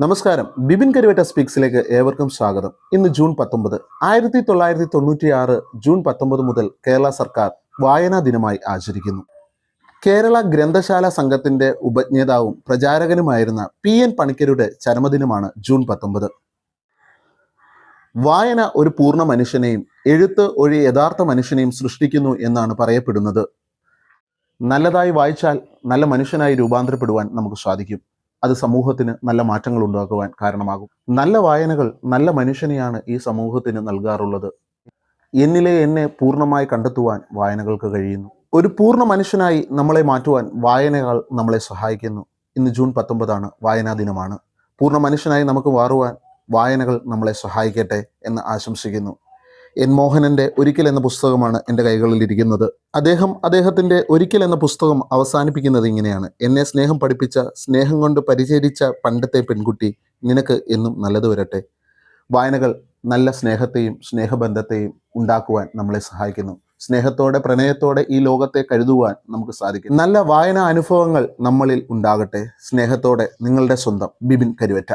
നമസ്കാരം. ബിബിൻ കരുവേറ്റ സ്പീക്സിലേക്ക് ഏവർക്കും സ്വാഗതം. ഇന്ന് ജൂൺ പത്തൊമ്പത്. ആയിരത്തി തൊള്ളായിരത്തി തൊണ്ണൂറ്റി ആറ് ജൂൺ പത്തൊമ്പത് മുതൽ കേരള സർക്കാർ വായനാ ദിനമായി ആചരിക്കുന്നു. കേരള ഗ്രന്ഥശാല സംഘത്തിന്റെ ഉപജ്ഞേതാവും പ്രചാരകനുമായിരുന്ന പി എൻ പണിക്കരുടെ ചരമദിനമാണ് ജൂൺ പത്തൊമ്പത്. വായന ഒരു പൂർണ മനുഷ്യനെയും എഴുത്ത് ഒരു യഥാർത്ഥ മനുഷ്യനെയും സൃഷ്ടിക്കുന്നു എന്നാണ് പറയപ്പെടുന്നത്. നല്ലതായി വായിച്ചാൽ നല്ല മനുഷ്യനായി രൂപാന്തരപ്പെടുവാൻ നമുക്ക് സാധിക്കും. അത് സമൂഹത്തിന് നല്ല മാറ്റങ്ങൾ ഉണ്ടാക്കുവാൻ കാരണമാകും. നല്ല വായനകൾ നല്ല മനുഷ്യനെയാണ് ഈ സമൂഹത്തിന് നൽകാറുള്ളത്. എന്നിലെ എന്നെ പൂർണമായി കണ്ടെത്തുവാൻ വായനകൾക്ക് കഴിയുന്നു. ഒരു പൂർണ മനുഷ്യനായി നമ്മളെ മാറ്റുവാൻ വായനകൾ നമ്മളെ സഹായിക്കുന്നു. ഇന്ന് ജൂൺ പത്തൊമ്പതാണ് വായനാ ദിനമാണ്. പൂർണ മനുഷ്യനായി നമുക്ക് മാറുവാൻ വായനകൾ നമ്മളെ സഹായിക്കട്ടെ എന്ന് ആശംസിക്കുന്നു. എൻ മോഹനന്റെ ഒരിക്കൽ എന്ന പുസ്തകമാണ് എന്റെ കൈകളിലിരിക്കുന്നത് അദ്ദേഹം അദ്ദേഹത്തിന്റെ ഒരിക്കൽ എന്ന പുസ്തകം അവസാനിപ്പിക്കുന്നത് ഇങ്ങനെയാണ്. എന്നെ സ്നേഹം പഠിപ്പിച്ച സ്നേഹം കൊണ്ട് പരിചരിച്ച പണ്ടത്തെ പെൺകുട്ടി നിനക്ക് എന്നും നല്ലത് വരട്ടെ. വായനകൾ നല്ല സ്നേഹത്തെയും സ്നേഹബന്ധത്തെയും ഉണ്ടാക്കുവാൻ നമ്മളെ സഹായിക്കുന്നു. സ്നേഹത്തോടെ പ്രണയത്തോടെ ഈ ലോകത്തെ കരുതുവാൻ നമുക്ക് സാധിക്കും നല്ല വായനാ അനുഭവങ്ങൾ നമ്മളിൽ ഉണ്ടാകട്ടെ. സ്നേഹത്തോടെ നിങ്ങളുടെ സ്വന്തം ബിബിൻ കരുവറ്റ.